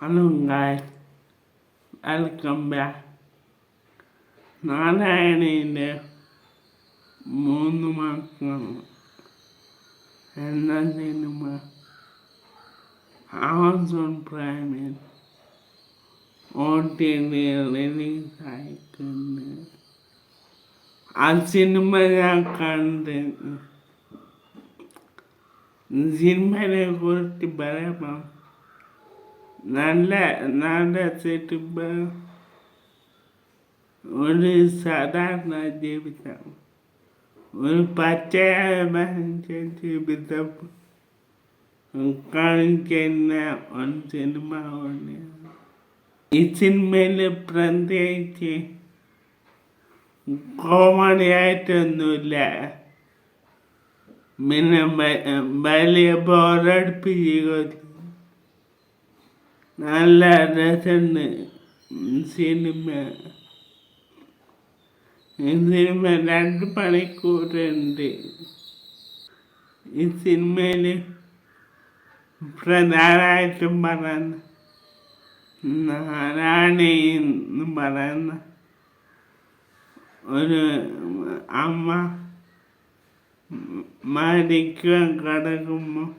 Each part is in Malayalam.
Hello guys, welcome back. നാരായണീൻ്റെ മൂന്ന് മക്കൾ എന്ന സിനിമ ആമസോൺ പ്രൈമിൽ ഒ ടി ടി റിലീസായിട്ടുണ്ട് ആ സിനിമ ഞാൻ കണ്ട് സിനിമയെ കുറിച്ച് പറയുമ്പോൾ നല്ല നല്ല സെറ്റുപ്പ് ഒരു സാധാരണ ജീവിതം ഒരു പച്ചയായ മനുഷ്യ ജീവിതം കാണിക്കുന്ന ഒരു സിനിമ തന്നെയാണ് ഈ സിനിമയിൽ പ്രത്യേകിച്ച് കോമഡി ആയിട്ടൊന്നുമില്ല പിന്നെ വലിയ ബോറടിപ്പിക്കുക നല്ല രസമുണ്ട് സിനിമ. സിനിമ രണ്ട് മണിക്കൂറുണ്ട്. ഈ സിനിമയിൽ പ്രധാനമായിട്ടും പറയുന്ന നാരായണി പറയുന്ന ഒരു അമ്മ മരിക്കാൻ കിടക്കുമ്പോൾ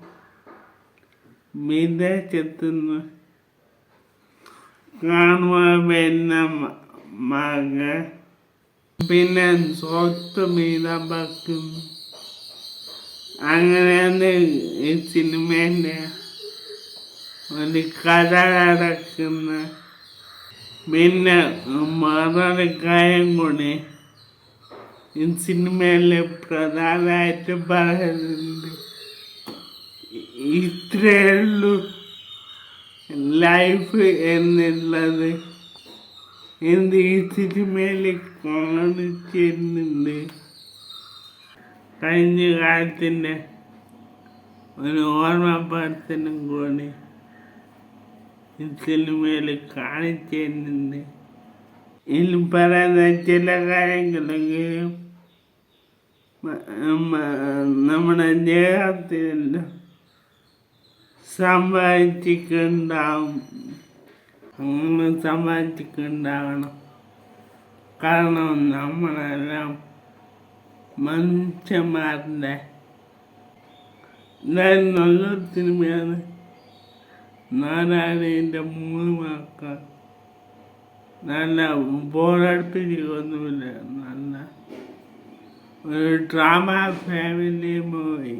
വിദേശത്തുനിന്ന് കാണുവാൻ വരുന്ന മകൻ. പിന്നെ സ്വത്ത് മീതപ്പക്കും അങ്ങനെയാണ് ഈ സിനിമേന്റെ ഒരു കഥ നടക്കുന്ന. പിന്നെ മറൊരു കാര്യം കൂടി. ഈ സിനിമയിൽ പ്രധാനമായിട്ട് പറയുന്നുണ്ട് ഇത്രയേ ഉള്ളൂ. ലൈഫ് എന്നുള്ളത് എന്ത് ഈ സിനിമയിൽ കാണിച്ചിരുന്നുണ്ട് കഴിഞ്ഞ കാലത്തിന്റെ ഒരു ഓർമ്മപ്പെടുത്തലും കൂടി ഈ സിനിമയിൽ കാണിച്ചിരുന്നുണ്ട് ഇതിൽ പറയുന്ന ചില കാര്യങ്ങളെങ്കിലും നമ്മുടെ ദേഹത്തിനെല്ലാം സമ്പാദിച്ചിട്ടുണ്ടാവും അങ്ങനെ സമ്പാദിക്കുന്നുണ്ടാവണം കാരണം നമ്മളെല്ലാം മനുഷ്യന്മാരുടെ നല്ല സിനിമയാണ് നാരായണന്റെ മൂന്ന് മക്കൾ. നല്ല ബോറടുപ്പിക്കൊന്നുമില്ല നല്ല ഒരു ഡ്രാമ ഫാമിലി മൂവി.